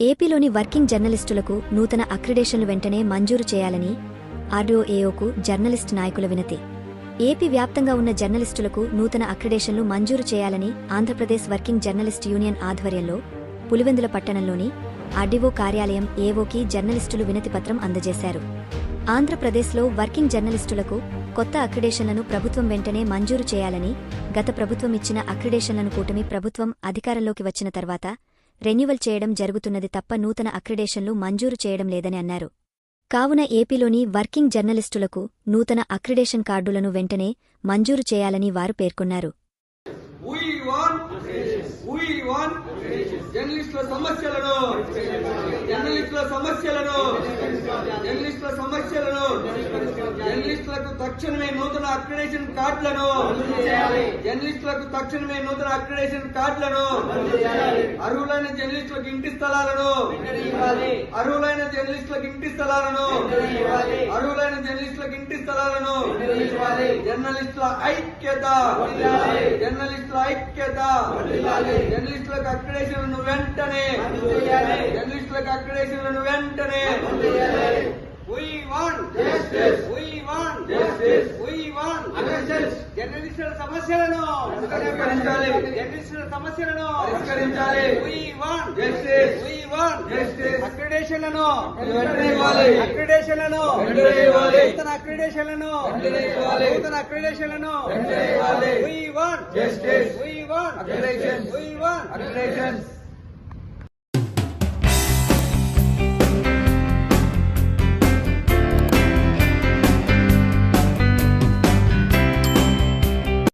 ఏపీలోని వర్కింగ్ జర్నలిస్టులకు నూతన అక్రిడేషన్లు వెంటనే మంజూరు చేయాలని ఆర్డీఓఏఓకు జర్నలిస్ట్ నాయకుల వినతి. ఏపీ వ్యాప్తంగా ఉన్న జర్నలిస్టులకు నూతన అక్రిడేషన్లు మంజూరు చేయాలని ఆంధ్రప్రదేశ్ వర్కింగ్ జర్నలిస్ట్ యూనియన్ ఆధ్వర్యంలో పులివెందుల పట్టణంలోని ఆర్డీఓ కార్యాలయం ఏఓకి జర్నలిస్టులు వినతిపత్రం అందజేశారు. ఆంధ్రప్రదేశ్లో వర్కింగ్ జర్నలిస్టులకు కొత్త అక్రిడేషన్లను ప్రభుత్వం వెంటనే మంజూరు చేయాలని గత ప్రభుత్వం ఇచ్చిన అక్రిడేషన్లను కూటమి ప్రభుత్వం అధికారంలోకి వచ్చిన తర్వాత రెన్యువల్ చేయడం జరుగుతున్నది తప్ప నూతన అక్రిడేషన్లు మంజూరు చేయడం లేదని అన్నారు. కావున ఏపీలోని వర్కింగ్ జర్నలిస్టులకు నూతన అక్రిడేషన్ కార్డులను వెంటనే మంజూరు చేయాలని వారు పేర్కొన్నారు. జర్నలిస్టుల సమస్యలను జర్నలిస్టుల సమస్యలను జర్నలిస్టుల సమస్యలను జర్నలిస్టులకు తక్షణమే నూతన అక్రిడేషన్ కార్డులను. జర్నలిస్టులకు తక్షణమే నూతన అక్రిడేషన్ కార్డులను. అర్హులైన జర్నలిస్టులకు ఇంటి స్థలాలను. అర్హులైన జర్నలిస్టులకు ఇంటి స్థలాలను. అర్హులైన జర్నలిస్టులకు ఇంటి స్థలాలను. జర్నలిస్టుల ఐక్యత. జర్నలిస్టుల ఐక్యత. జర్నలిస్టులకు అక్రిడేషన్లను వెంటనే. జర్నలిస్టులకు అక్రిడేషన్లను వెంటనే. జర్నలిస్టుల సమస్యలను పరిష్కరించాలి. జర్నలిస్టుల సమస్యలను పరిష్కరించాలి. అక్రిడేషన్లను వెంటనే ఇవ్వాలి. అక్రిడేషన్లను వెంటనే ఇవ్వాలి. నూతన అక్రిడేషన్లను వెంటనే ఇవ్వాలి. నూతన అక్రిడేషన్లను వెంటనే ఇవ్వాలి. Want accreditation. We want accreditation.